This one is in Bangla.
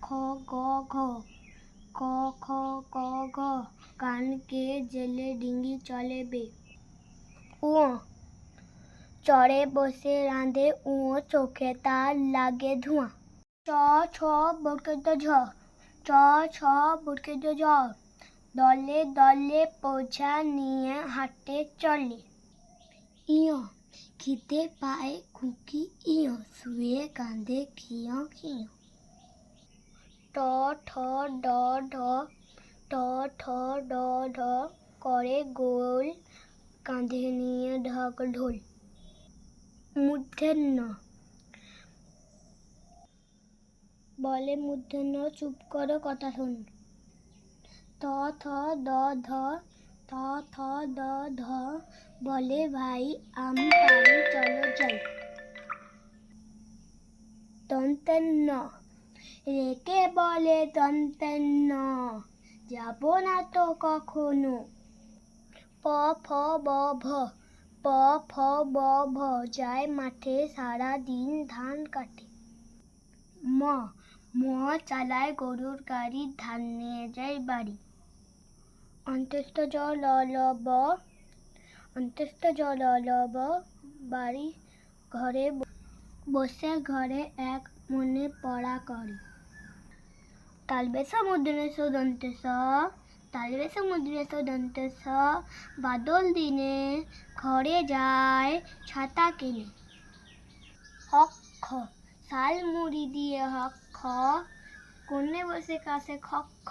খ গ ঘ ক খ ক ঘ কানকে জেলে ডিঙ্গি চলে বে উ চড়ে বসে রাঁধে উঁ চোখে তার লাগে ধোঁয়া চ ছ বরকেদ ঝ চ ছ বরকেদ ঝ দলে দলে পৌঁছা নিয়ে হাঁটে চলে ইয় খিদে পায় খুকি ইয় শুয়ে কাঁদে খিয় খিয় ট, ঠ, ড, ঢ, ট, ঠ, ড, ঢ, করে গোল, কাঁধে নিয়ে ঢাক, ঢোল। মূর্ধন্য বলে মূর্ধন্য চুপ করো, কথা শোন। ত, থ, দ, ধ, ত, থ, দ, ধ, বলে, ভাই, আমি পারি চলো যাই। দন্তেন্ন রেকে বলে দন্তেন্ন যাব না তো কখনো। প, ফ, ব, ভ, প, ফ, ব, ভ, যায় মাঠে, সারা দিন ধান কাটে। ম ম চালায় গরুর গাড়ি, ধান নিয়ে যায় বাড়ি। অন্তস্থ জল ল ব অন্তস্থ জ ল ল ব বাড়ি ঘরে বসে ঘরে এক মনে পড়া করে। তালবে সমুদ্রে সুদন্তে তালবে সমুদ্রে সুদন্তে বাদল দিনে ঘরে যায় ছাতা কিনে হক্ষ শাল মুড়ি দিয়ে হক্ষ কোণে বসে কাছে খক্ষ